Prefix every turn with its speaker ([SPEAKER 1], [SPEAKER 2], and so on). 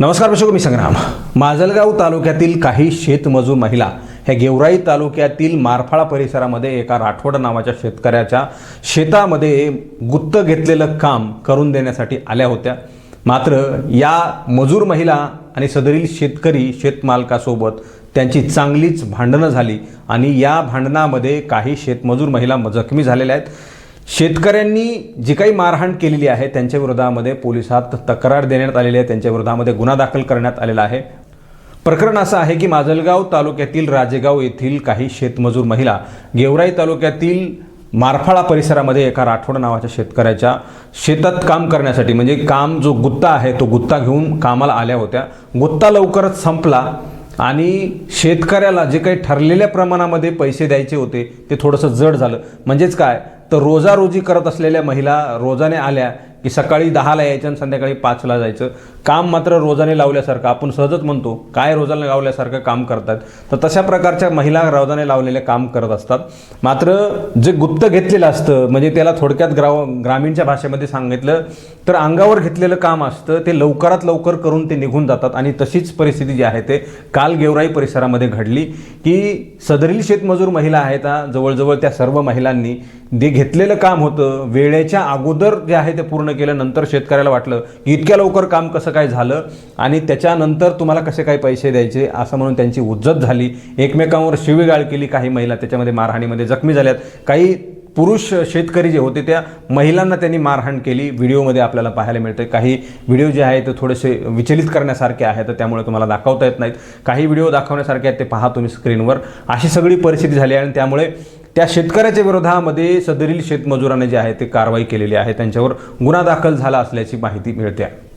[SPEAKER 1] नमस्कार दर्शक मी संग्राम. माजलगाव तालुक्यातील काही शेतमजूर महिला ह्या गेवराई तालुक्यातील मारफाळा परिसरामध्ये एका राठोड नावाच्या शेतकऱ्याच्या शेतामध्ये गुत्त घेतलेलं काम करून देण्यासाठी आल्या होत्या. मात्र या मजूर महिला आणि सदरील शेतकरी शेतमालकासोबत त्यांची चांगलीच भांडणं झाली आणि या भांडणामध्ये काही शेतमजूर महिला जखमी झालेल्या आहेत. शेतकऱ्यांनी जी काही मारहाण केलेली आहे त्यांच्या विरोधामध्ये पोलिसात तक्रार देण्यात आलेली आहे त्यांच्या विरोधामध्ये गुन्हा दाखल करण्यात आलेला आहे. प्रकरण असं आहे की माजलगाव तालुक्यातील राजेगाव येथील काही शेतमजूर महिला गेवराई तालुक्यातील मारफाळा परिसरामध्ये एका राठोड नावाच्या शेतकऱ्याच्या शेतात काम करण्यासाठी म्हणजे काम जो गुत्ता आहे तो गुत्ता घेऊन कामाला आल्या होत्या. गुत्ता लवकरच संपला आणि शेतकऱ्याला जे काही ठरलेल्या प्रमाणामध्ये पैसे द्यायचे होते ते थोडंसं जड झालं. म्हणजेच काय? तर रोजारोजी करत असलेल्या महिला रोजाने आल्या की सकाळी दहाला यायचं आणि संध्याकाळी पाचला जायचं. काम मात्र रोजाने लावल्यासारखं. आपण सहजच म्हणतो काय रोजाने लावल्यासारखं काम करतात? तर तशा प्रकारच्या महिला रोजाने लावलेले काम करत असतात. मात्र जे गुप्त घेतलेलं असतं म्हणजे त्याला थोडक्यात ग्राव ग्रामीणच्या भाषेमध्ये सांगितलं तर अंगावर घेतलेलं काम असतं ते लवकरात लवकर करून ते निघून जातात. आणि तशीच परिस्थिती जी आहे ते काल गेवराई परिसरामध्ये घडली की सदरील शेतमजूर महिला आहेत जवळजवळ त्या सर्व महिलांनी दे घेतलेलं काम होतं. वेळेच्या अगोदर जे आहे ते पूर्ण केलं नंतर शेतकऱ्याला वाटलं की इतक्या लवकर काम कसं काय झालं आणि त्याच्यानंतर तुम्हाला कसे काय पैसे द्यायचे असं म्हणून त्यांची उज्जत झाली. एकमेकांवर शिवीगाळ केली काही महिला त्याच्यामध्ये मारहाणीमध्ये जखमी झाल्यात. काही पुरुष शेतकरी जे होते त्या महिलांना त्यांनी मारहाण केली. व्हिडिओमध्ये आपल्याला पाहायला मिळते काही व्हिडिओ जे आहेत ते थोडेसे विचलित करण्यासारखे आहेत तर त्यामुळे तुम्हाला दाखवता येत नाहीत. काही व्हिडिओ दाखवण्यासारखे आहेत ते पहा तुम्ही स्क्रीनवर. अशी सगळी परिस्थिती झाली आहे आणि त्यामुळे त्या शेतकऱ्याच्या विरोधामध्ये सदरील शेतमजुराने जे आहे ते कारवाई केलेली आहे. त्यांच्यावर गुन्हा दाखल झाला असल्याची माहिती मिळते. आहे